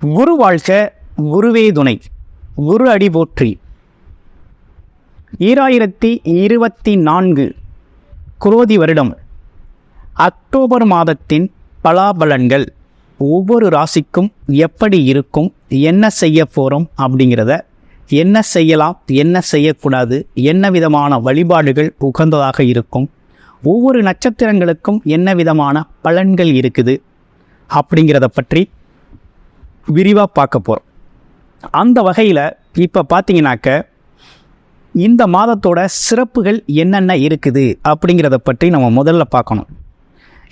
குரு வாழ்க குருவே துணை. குரு அடி போற்றி. ஈராயிரத்தி இருபத்தி நான்கு குரோதி வருடம். அக்டோபர் மாதத்தின் பலாபலன்கள். ஒவ்வொரு ராசிக்கும் எப்படி இருக்கும் என்ன செய்ய போகிறோம் அப்படிங்கிறத என்ன செய்யலாம் என்ன செய்யக்கூடாது என்ன விதமான வழிபாடுகள் உகந்ததாக இருக்கும். ஒவ்வொரு நட்சத்திரங்களுக்கும் என்ன விதமான பலன்கள் இருக்குது அப்படிங்கிறத பற்றி விரிவாக பார்க்க போகிறோம் அந்த வகையில் இப்போ பார்த்தீங்கன்னாக்க இந்த மாதத்தோட சிறப்புகள் என்னென்ன இருக்குது அப்படிங்கிறத பற்றி நம்ம முதல்ல பார்க்கணும்.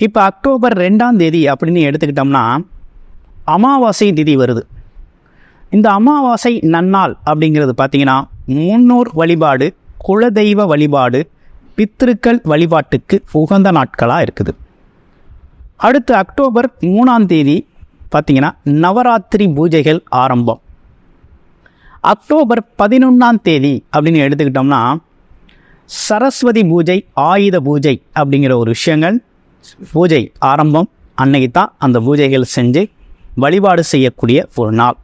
இப்போ அக்டோபர் ரெண்டாம் தேதி அப்படின்னு எடுத்துக்கிட்டோம்னா அமாவாசை திதி வருது. இந்த அமாவாசை நன்னாள் அப்படிங்கிறது பார்த்தீங்கன்னா முன்னோர் வழிபாடு குலதெய்வ வழிபாடு பித்திருக்கள் வழிபாட்டுக்கு உகந்த நாட்களாக இருக்குது. அடுத்து அக்டோபர் மூணாம் தேதி பார்த்தீங்கன்னா நவராத்திரி பூஜைகள் ஆரம்பம். அக்டோபர் பதினொன்றாம் தேதி அப்படின்னு எடுத்துக்கிட்டோம்னா சரஸ்வதி பூஜை ஆயுத பூஜை அப்படிங்கிற ஒரு விஷயங்கள் பூஜை ஆரம்பம். அன்னைக்கு தான் அந்த பூஜைகள் செஞ்சு வழிபாடு செய்யக்கூடிய ஒரு நாள்.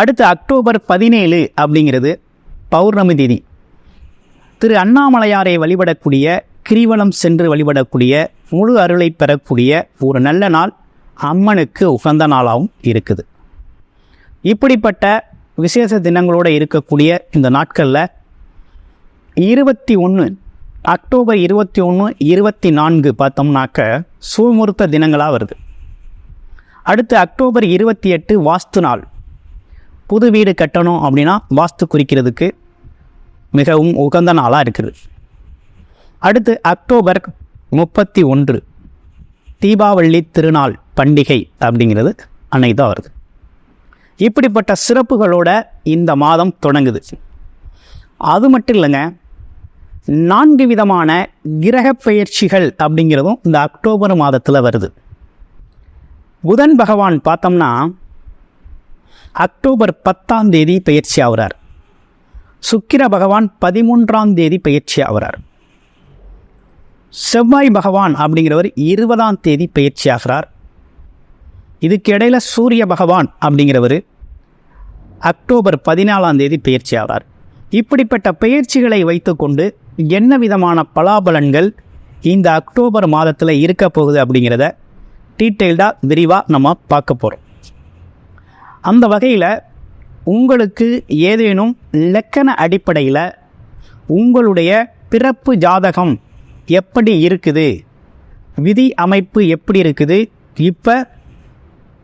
அடுத்து அக்டோபர் பதினேழு அப்படிங்கிறது பௌர்ணமி திதி. திரு அண்ணாமலையாரை வழிபடக்கூடிய கிரிவலம் சென்று வழிபடக்கூடிய முழு அருளை பெறக்கூடிய ஒரு நல்ல நாள். அம்மனுக்கு உகந்த நாளாகவும் இருக்குது. இப்படிப்பட்ட விசேஷ தினங்களோடு இருக்கக்கூடிய இந்த நாட்களில் இருபத்தி ஒன்று அக்டோபர் இருபத்தி ஒன்று இருபத்தி நான்கு பார்த்தோம்னாக்க சுமுகூர்த்த தினங்களாக வருது. அடுத்து அக்டோபர் இருபத்தி எட்டு வாஸ்து நாள். புது வீடு கட்டணும் அப்படின்னா வாஸ்து குறிக்கிறதுக்கு மிகவும் உகந்த நாளாக இருக்குது. அடுத்து அக்டோபர் முப்பத்தி ஒன்று தீபாவளி திருநாள் பண்டிகை அப்படிங்கிறது அன்னைக்கு தான் வருது. இப்படிப்பட்ட சிறப்புகளோட இந்த மாதம் தொடங்குது. அது மட்டும் இல்லைங்க நான்கு விதமான கிரக பெயர்ச்சிகள் அப்படிங்கிறதும் இந்த அக்டோபர் மாதத்தில் வருது. புதன் பகவான் பார்த்தோம்னா அக்டோபர் பத்தாம் தேதி பயிற்சி ஆகிறார். சுக்கிர பகவான் பதிமூன்றாம் தேதி பயிற்சி ஆகிறார். செவ்வாய் பகவான் அப்படிங்கிறவர் இருபதாம் தேதி பயிற்சி ஆகிறார். இதுக்கு இடையில் சூரிய பகவான் அப்படிங்கிறவர் அக்டோபர் பதினாலாம் தேதி பயிற்சி ஆகிறார். இப்படிப்பட்ட பயிற்சிகளை வைத்துக்கொண்டு என்ன விதமான பலாபலன்கள் இந்த அக்டோபர் மாதத்தில் இருக்க போகுது அப்படிங்கிறத டீட்டெயில்டாக விரிவாக நம்ம பார்க்க போகிறோம் அந்த வகையில் உங்களுக்கு ஏதேனும் லக்கண அடிப்படையில் உங்களுடைய பிறப்பு ஜாதகம் எப்படி இருக்குது? விதி அமைப்பு எப்படி இருக்குது? இப்போ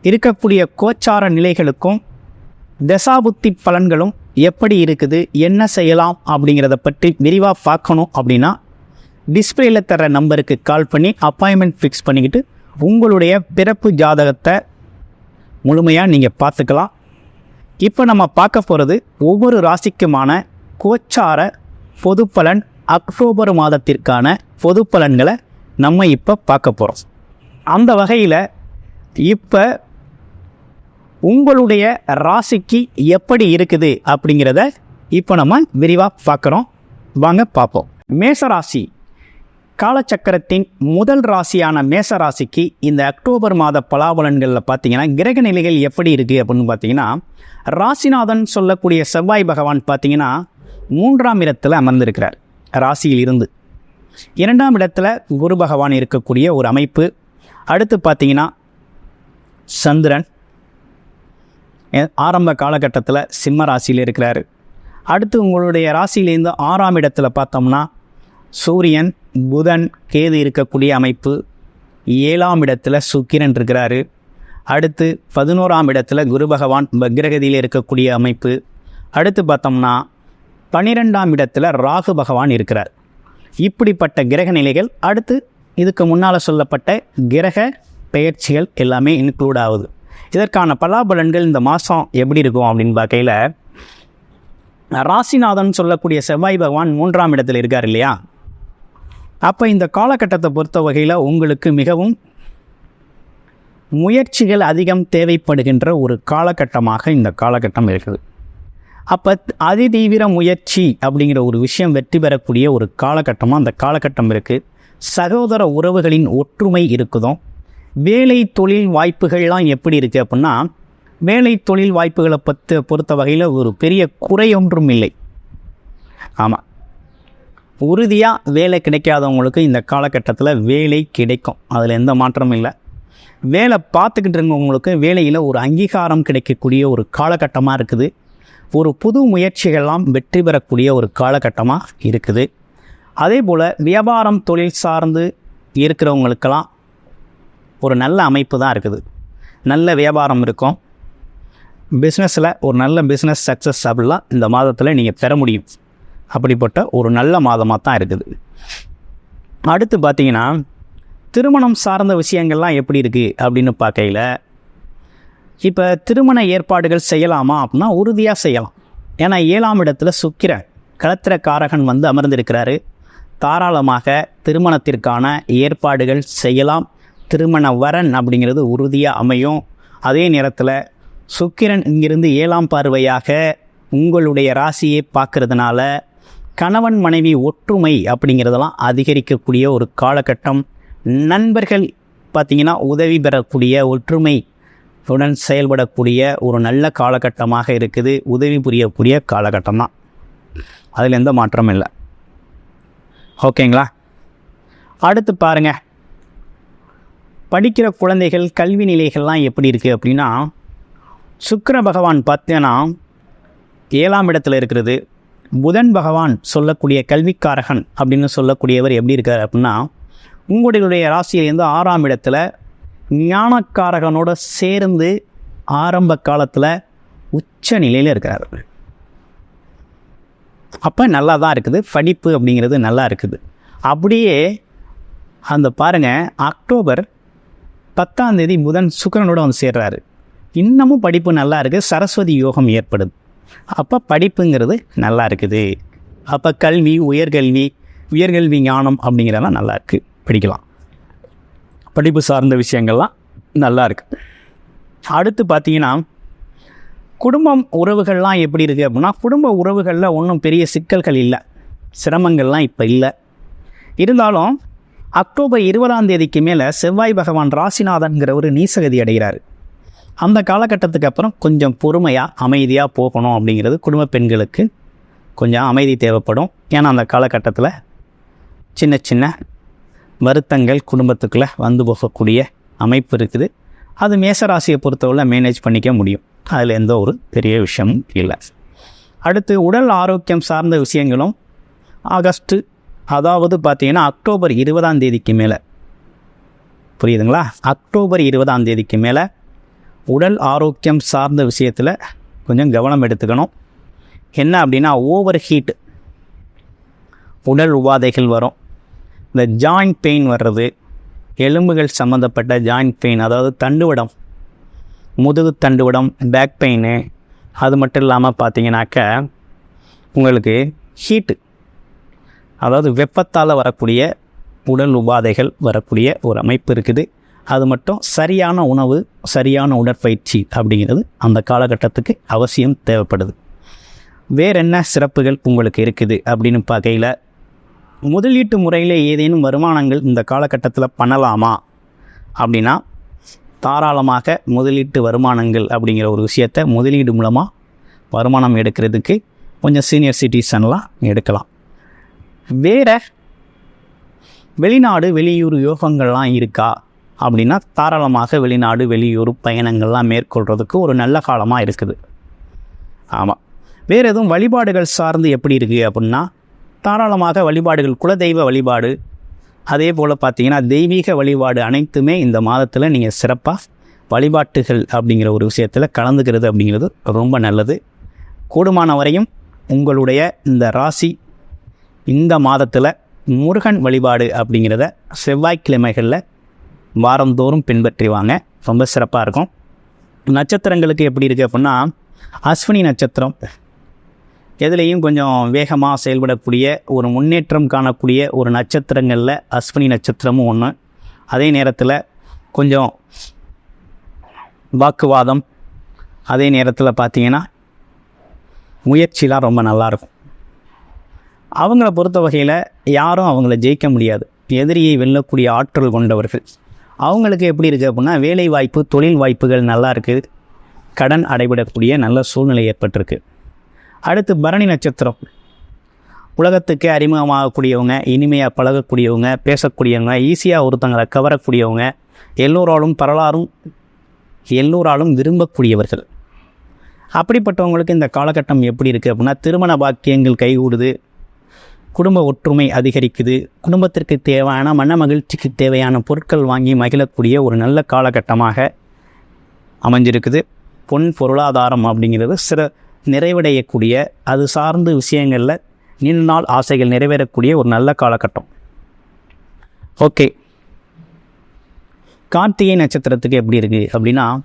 இருக்கக்கூடிய கோச்சார நிலைகளுக்கும் தசாபுத்தி பலன்களும் எப்படி இருக்குது? என்ன செய்யலாம்? அப்படிங்கிறத பற்றி விரிவாக பார்க்கணும் அப்படின்னா டிஸ்பிளேல தர நம்பருக்கு கால் பண்ணி அப்பாயின்மெண்ட் ஃபிக்ஸ் பண்ணிக்கிட்டு உங்களுடைய பிறப்பு ஜாதகத்தை முழுமையாக நீங்கள் பார்த்துக்கலாம். இப்போ நம்ம பார்க்க போகிறது ஒவ்வொரு ராசிக்குமான கோச்சார பொது பலன் அக்டோபர் மாதத்திற்கான பொது பலன்களை நம்ம இப்போ பார்க்க போகிறோம் அந்த வகையில் இப்போ உங்களுடைய ராசிக்கு எப்படி இருக்குது அப்படிங்கிறத இப்போ நம்ம விரிவாக பார்க்குறோம். வாங்க பார்ப்போம். மேசராசி. காலச்சக்கரத்தின் முதல் ராசியான மேச ராசிக்கு இந்த அக்டோபர் மாத பலாபலன்களில் பார்த்தீங்கன்னா கிரக நிலைகள் எப்படி இருக்குது அப்படின்னு பார்த்தீங்கன்னா ராசிநாதன் சொல்லக்கூடிய செவ்வாய் பகவான் பார்த்தீங்கன்னா மூன்றாம் இடத்தில் அமர்ந்திருக்கிறார். ராசியில் இருந்து இரண்டாம் இடத்துல குரு பகவான் இருக்கக்கூடிய ஒரு அமைப்பு. அடுத்து பார்த்தீங்கன்னா சந்திரன். ஆரம்ப காலகட்டத்தில் சிம்ம ராசியில் இருக்கிறாரு. அடுத்து உங்களுடைய ராசியிலேருந்து ஆறாம் இடத்துல பார்த்தோம்னா சூரியன் புதன் கேது இருக்கக்கூடிய அமைப்பு. ஏழாம் இடத்துல சுக்கிரன் இருக்கிறாரு. அடுத்து பதினோராம் இடத்துல குரு பகவான் பக்ரகதியில் இருக்கக்கூடிய அமைப்பு. அடுத்து பார்த்தோம்னா பன்னிரெண்டாம் இடத்துல ராகு பகவான் இருக்கிறார். இப்படிப்பட்ட கிரக நிலைகள் அடுத்து இதுக்கு முன்னால் சொல்லப்பட்ட கிரக பெயர்ச்சிகள் எல்லாமே இன்க்ளூட் ஆகுது. இதற்கான பலாபலன்கள் இந்த மாதம் எப்படி இருக்கும் அப்படின்னு பார்க்கையில் ராசிநாதன் சொல்லக்கூடிய செவ்வாய் பகவான் மூன்றாம் இடத்தில் இருக்கார் இல்லையா? அப்போ இந்த காலகட்டத்தை பொறுத்த வகையில் உங்களுக்கு மிகவும் முயற்சிகள் அதிகம் தேவைப்படுகின்ற ஒரு காலகட்டமாக இந்த காலகட்டம் இருக்குது. அப்போ அதிதீவிர முயற்சி அப்படிங்கிற ஒரு விஷயம் வெற்றி பெறக்கூடிய ஒரு காலகட்டமாக அந்த காலகட்டம் இருக்குது சகோதர உறவுகளின் ஒற்றுமை இருக்குதும் வேலை தொழில் வாய்ப்புகள்லாம் எப்படி இருக்குது அப்படின்னா வேலை தொழில் வாய்ப்புகளை பற்ற பொறுத்த வகையில் ஒரு பெரிய குறை ஒன்றும் இல்லை. ஆமாம் உறுதியாக வேலை கிடைக்காதவங்களுக்கு இந்த காலகட்டத்தில் வேலை கிடைக்கும். அதில் எந்த மாற்றமும் இல்லை. வேலை பார்த்துக்கிட்டு இருக்கவங்களுக்கு வேலையில் ஒரு அங்கீகாரம் கிடைக்கக்கூடிய ஒரு காலகட்டமாக இருக்குது. ஒரு புது முயற்சிகள்லாம் வெற்றி பெறக்கூடிய ஒரு காலகட்டமாக இருக்குது. அதே போல் வியாபாரம் தொழில் சார்ந்து இருக்கிறவங்களுக்கெல்லாம் ஒரு நல்ல அமைப்பு தான் இருக்குது. நல்ல வியாபாரம் இருக்கும். பிஸ்னஸில் ஒரு நல்ல பிஸ்னஸ் சக்ஸஸ் அப்படிலாம் இந்த மாதத்தில் நீங்கள் பெற முடியும். அப்படிப்பட்ட ஒரு நல்ல மாதமாக தான் இருக்குது. அடுத்து பார்த்தீங்கன்னா திருமணம் சார்ந்த விஷயங்கள்லாம் எப்படி இருக்குது அப்படின்னு பார்க்கையில் இப்போ திருமண ஏற்பாடுகள் செய்யலாமா அப்படின்னா உறுதியாக செய்யலாம். ஏன்னா ஏழாம் இடத்துல சுக்கிரன் களத்திர காரகன் வந்து அமர்ந்திருக்கிறாரு. தாராளமாக திருமணத்திற்கான ஏற்பாடுகள் செய்யலாம். திருமண வரன் அப்படிங்கிறது உறுதியாக அமையும். அதே நேரத்தில் சுக்கிரன் இங்கிருந்து ஏழாம் பார்வையாக உங்களுடைய ராசியை பார்க்கறதுனால கணவன் மனைவி ஒற்றுமை அப்படிங்கிறதெல்லாம் அதிகரிக்கக்கூடிய ஒரு காலகட்டம். நண்பர்கள் பார்த்திங்கன்னா உதவி பெறக்கூடிய ஒற்றுமை உடன் செயல்படக்கூடிய ஒரு நல்ல காலகட்டமாக இருக்குது. உதவி புரியக்கூடிய காலகட்டம் தான் அதில் எந்த மாற்றமும் இல்லை. ஓகேங்களா? அடுத்து பாருங்க. படிக்கிற குழந்தைகள் கல்வி நிலைகள்லாம் எப்படி இருக்குது அப்படின்னா சுக்கர பகவான் பார்த்தீங்கன்னா ஏழாம் இடத்துல இருக்கிறது. புதன் பகவான் சொல்லக்கூடிய கல்விக்காரகன் அப்படின்னு சொல்லக்கூடியவர் எப்படி இருக்கார் அப்படின்னா உங்களுடைய ராசியிலேருந்து ஆறாம் இடத்துல ஞானக்காரகனோட சேர்ந்து ஆரம்ப காலத்தில் உச்ச நிலையில் இருக்கிறார் அப்போ நல்லா தான் இருக்குது. படிப்பு அப்படிங்கிறது நல்லா இருக்குது. அப்படியே அந்த பாருங்கள் அக்டோபர் பத்தாம் தேதி புதன் சுக்கிரனோட வந்து சேர்றாரு. இன்னமும் படிப்பு நல்லா இருக்குது சரஸ்வதி யோகம் ஏற்படுது. அப்போ படிப்புங்கிறது நல்லா இருக்குது. அப்போ கல்வி உயர்கல்வி உயர்கல்வி ஞானம் அப்படிங்கிறதெல்லாம் நல்லா இருக்குது படிக்கலாம். படிப்பு சார்ந்த விஷயங்கள்லாம் நல்லா இருக்குது அடுத்து பார்த்தீங்கன்னா குடும்பம் உறவுகள்லாம் எப்படி இருக்குது அப்படின்னா குடும்ப உறவுகளில் ஒன்றும் பெரிய சிக்கல்கள் இல்லை. சிரமங்கள்லாம் இப்போ இல்லை. இருந்தாலும் அக்டோபர் இருபதாம் தேதிக்கு மேலே செவ்வாய் பகவான் ராசிநாதன்கிற ஒரு நீசகதி அடைகிறார். அந்த காலகட்டத்துக்கு அப்புறம் கொஞ்சம் பொறுமையாக அமைதியாக போகணும் அப்படிங்கிறது குடும்ப பெண்களுக்கு கொஞ்சம் அமைதி தேவைப்படும். ஏன்னா அந்த காலகட்டத்தில் சின்ன சின்ன வருத்தங்கள் குடும்பத்துக்குள்ளே வந்து போகக்கூடிய அமைப்பு இருக்குது. அது மேசராசியை பொறுத்தவரை மேனேஜ் பண்ணிக்க முடியும். அதில் எந்த ஒரு பெரிய விஷயமும் இல்லை. அடுத்து உடல் ஆரோக்கியம் சார்ந்த விஷயங்களும் ஆகஸ்ட்டு அதாவது பார்த்திங்கன்னா அக்டோபர் இருபதாம் தேதிக்கு மேலே. புரியுதுங்களா? அக்டோபர் இருபதாம் தேதிக்கு மேலே உடல் ஆரோக்கியம் சார்ந்த விஷயத்தில் கொஞ்சம் கவனம் எடுத்துக்கணும். என்ன அப்படின்னா ஓவர் ஹீட் உடல் உபாதைகள் வரும். இந்த ஜாயிண்ட் பெயின் வர்றது எலும்புகள் சம்மந்தப்பட்ட ஜாயிண்ட் பெயின் அதாவது தண்டுவடம் முதுகு தண்டுவடம் பேக் பெயின் அது மட்டும் இல்லாமல் பார்த்தீங்கன்னாக்க உங்களுக்கு ஹீட்டு அதாவது வெப்பத்தால் வரக்கூடிய உடல் உபாதைகள் வரக்கூடிய ஒரு அமைப்பு இருக்குது. அது மட்டும் சரியான உணவு சரியான உடற்பயிற்சி அப்படிங்கிறது அந்த காலகட்டத்துக்கு அவசியம் தேவைப்படுது. வேற என்ன சிறப்புகள் உங்களுக்கு இருக்குது அப்படின்னு பார்க்கையில் முதலீட்டு முறையில் ஏதேனும் வருமானங்கள் இந்த காலகட்டத்தில் பண்ணலாமா? அப்படின்னா தாராளமாக முதலீட்டு வருமானங்கள் அப்படிங்கிற ஒரு விஷயத்தை முதலீடு மூலமாக வருமானம் எடுக்கிறதுக்கு கொஞ்சம் சீனியர் சிட்டிசன்லாம் எடுக்கலாம். வேற வெளிநாடு வெளியூர் யோகங்கள்லாம் இருக்கா? அப்படின்னா தாராளமாக வெளிநாடு வெளியூர் பயணங்கள்லாம் மேற்கொள்கிறதுக்கு ஒரு நல்ல காலமாக இருக்குது. ஆமாம் வேறு எதுவும் வழிபாடுகள் சார்ந்து எப்படி இருக்குது அப்படின்னா தாராளமாக வழிபாடுகள் குலதெய்வ வழிபாடு. அதே போல் பார்த்தீங்கன்னா தெய்வீக வழிபாடு அனைத்துமே இந்த மாதத்தில் நீங்கள் சிறப்பாக வழிபாட்டுகள் அப்படிங்கிற ஒரு விஷயத்தில் கலந்துக்கிறது அப்படிங்கிறது ரொம்ப நல்லது. கூடுமான வரையும் உங்களுடைய இந்த ராசி இந்த மாதத்தில் முருகன் வழிபாடு அப்படிங்கிறத செவ்வாய்க்கிழமைகளில் வாரந்தோறும் பின்பற்றி வாங்க ரொம்ப சிறப்பாக இருக்கும். நட்சத்திரங்களுக்கு எப்படி இருக்குது அப்படின்னா அஸ்வினி நட்சத்திரம் எதுலேயும் கொஞ்சம் வேகமாக செயல்படக்கூடிய ஒரு முன்னேற்றம் காணக்கூடிய ஒரு நட்சத்திரங்களில் அஸ்வினி நட்சத்திரமும் ஒன்று அதே நேரத்தில் கொஞ்சம் வாக்குவாதம். அதே நேரத்தில் பார்த்தீங்கன்னா முயற்சிலாம் ரொம்ப நல்லாயிருக்கும் அவங்கள பொறுத்த வகையில் யாரும் அவங்கள ஜெயிக்க முடியாது. எதிரியை வெல்லக்கூடிய ஆற்றல் கொண்டவர்கள். அவங்களுக்கு எப்படி இருக்குது அப்படின்னா வேலை வாய்ப்பு தொழில் வாய்ப்புகள் நல்லா இருக்குது கடன் அடைபடக்கூடிய நல்ல சூழ்நிலை ஏற்பட்டிருக்கு. அடுத்து பரணி நட்சத்திரம். உலகத்துக்கே அறிமுகமாகக்கூடியவங்க இனிமையாக பழகக்கூடியவங்க பேசக்கூடியவங்க ஈஸியாக ஒருத்தங்களை கவரக்கூடியவங்க எல்லோராலும் பரலாரும் எல்லோராலும் விரும்பக்கூடியவர்கள். அப்படிப்பட்டவங்களுக்கு இந்த காலகட்டம் எப்படி இருக்குது அப்படின்னா திருமண பாக்கியங்கள் கைகூடுது குடும்ப ஒற்றுமை அதிகரிக்குது குடும்பத்திற்கு தேவையான மன மகிழ்ச்சிக்கு தேவையான பொருட்கள் வாங்கி மகிழக்கூடிய ஒரு நல்ல காலகட்டமாக அமைஞ்சிருக்குது. பொன் பொருளாதாரம் அப்படிங்கிறது சிற நிறைவடையக்கூடிய அது சார்ந்த விஷயங்களில் நீண்ட நாள் ஆசைகள் நிறைவேறக்கூடிய ஒரு நல்ல காலகட்டம். ஓகே. கார்த்திகை நட்சத்திரத்துக்கு எப்படி இருக்குது அப்படின்னா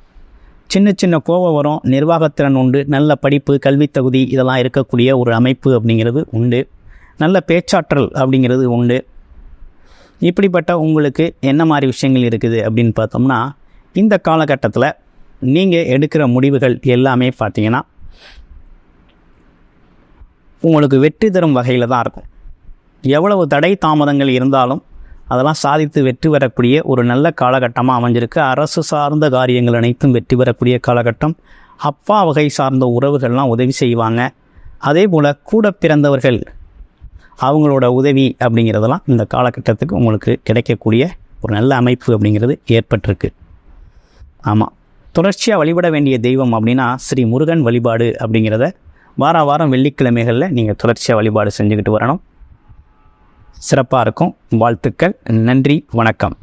சின்ன சின்ன கோபம் வரும் நிர்வாகத்திறன் உண்டு நல்ல படிப்பு கல்வித் தகுதி இதெல்லாம் இருக்கக்கூடிய ஒரு அமைப்பு அப்படிங்கிறது உண்டு. நல்ல பேச்சாற்றல் அப்படிங்கிறது உண்டு. இப்படிப்பட்ட உங்களுக்கு என்ன மாதிரி விஷயங்கள் இருக்குது அப்படின்னு பார்த்தோம்னா இந்த காலகட்டத்தில் நீங்கள் எடுக்கிற முடிவுகள் எல்லாமே பார்த்தீங்கன்னா உங்களுக்கு வெற்றி தரும் வகையில் தான் இருக்கும். எவ்வளவு தடை தாமதங்கள் இருந்தாலும் அதெல்லாம் சாதித்து வெற்றி பெறக்கூடிய ஒரு நல்ல காலகட்டமாக அமைஞ்சிருக்கு. அரசு சார்ந்த காரியங்கள் அனைத்தும் வெற்றி பெறக்கூடிய காலகட்டம். அப்பா வகை சார்ந்த உறவுகள்லாம் உதவி செய்வாங்க. அதே போல் கூட பிறந்தவர்கள் அவங்களோட உதவி அப்படிங்கிறதெல்லாம் இந்த காலகட்டத்துக்கு உங்களுக்கு கிடைக்கக்கூடிய ஒரு நல்ல அமைப்பு அப்படிங்கிறது ஏற்பட்டிருக்கு. ஆமாம் தொடர்ச்சியாக வழிபட வேண்டிய தெய்வம் அப்படின்னா ஸ்ரீ முருகன் வழிபாடு அப்படிங்கிறத வார வாரம் வெள்ளிக்கிழமைகளில் நீங்கள் தொடர்ச்சியாக வழிபாடு செஞ்சுக்கிட்டு வரணும். சிறப்பாக இருக்கும். வாழ்த்துக்கள். நன்றி. வணக்கம்.